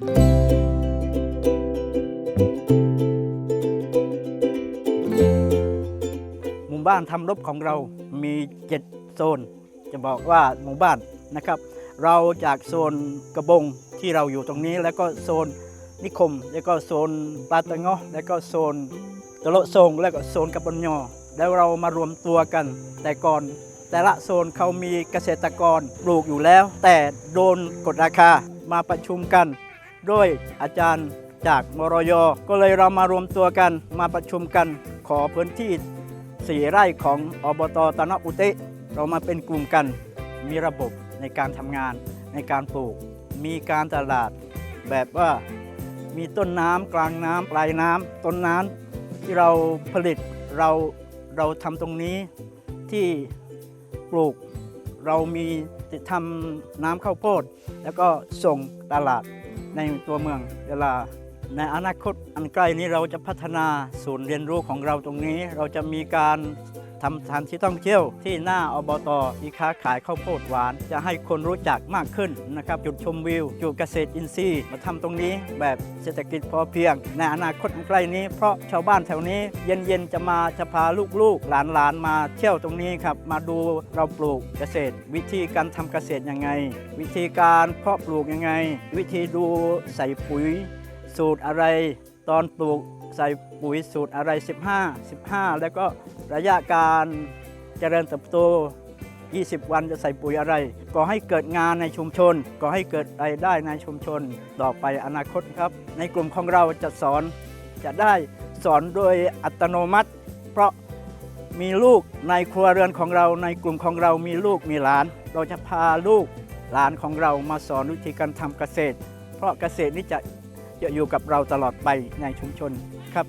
หมู่บ้านทำรบของเรามีเจ็ดโซน จะบอกว่าหมู่บ้านนะครับ เราจากโซนกระบงที่เราอยู่ตรงนี้ แล้วก็โซนนิคม แล้วก็โซนปาตะเงาะแล้วก็โซนตะโละทรงแล้วก็โซนกระบนยอแล้วเรามารวมตัวกัน แต่ก่อนแต่ละโซนเขามีเกษตรกรปลูกอยู่แล้ว แต่โดนกดราคามาประชุมกัน ด้วยอาจารย์จากมรย ก็เลยเรามารวมตัวกันมาประชุมกันขอพื้นที่สี่ไร่ของอบตตะนอุเตะเรามาเป็นกลุ่มกัน มีระบบในการทำงานในการปลูก มีการตลาดแบบว่ามีต้นน้ำกลางน้ำปลายน้ำต้นน้ำที่เราผลิตเราเราทำตรงนี้ที่ปลูกเรามีทำน้ำข้าวโพด แล้วก็ส่งตลาด ในตัวเมืองยะลา ในอนาคตอันใกล้นี้เราจะพัฒนาศูนย์เรียนรู้ของเราตรงนี้ เราจะมีการทำสถานที่ท่องเที่ยวที่หน้าอบตที่ค้าขายข้าวโพดหวาน จะให้คนรู้จักมากขึ้นนะครับ จุดชมวิว จุดเกษตรอินทรีย์มาทำตรงนี้แบบเศรษฐกิจพอเพียง ในอนาคตอันใกล้นี้ เพราะชาวบ้านแถวนี้เย็นๆจะมาจะพาลูกๆ หลานๆ มาเที่ยวตรงนี้ครับ มาดูเราปลูกเกษตร วิธีการทำเกษตรยังไง วิธีการเพาะปลูกยังไง วิธีดูใส่ปุ๋ย สูตรอะไรตอนปลูกใส่ปุ๋ยสูตรอะไร 15 15 แล้วก็ระยะการเจริญเติบโต 20 วันจะใส่ปุ๋ยอะไรก็ให้เกิดงานในชุมชนก็ให้เกิดรายได้ในชุมชน ต่อไปอนาคตครับ ในกลุ่มของเราจะสอนจะได้สอนโดยอัตโนมัติ เพราะมีลูกในครัวเรือนของเราในกลุ่มของเรามีลูกมีหลาน เราจะพาลูกหลานของเรามาสอนวิธีการทำเกษตร เพราะเกษตรนี่จะ จะอยู่กับเราตลอดไปในชุมชนครับ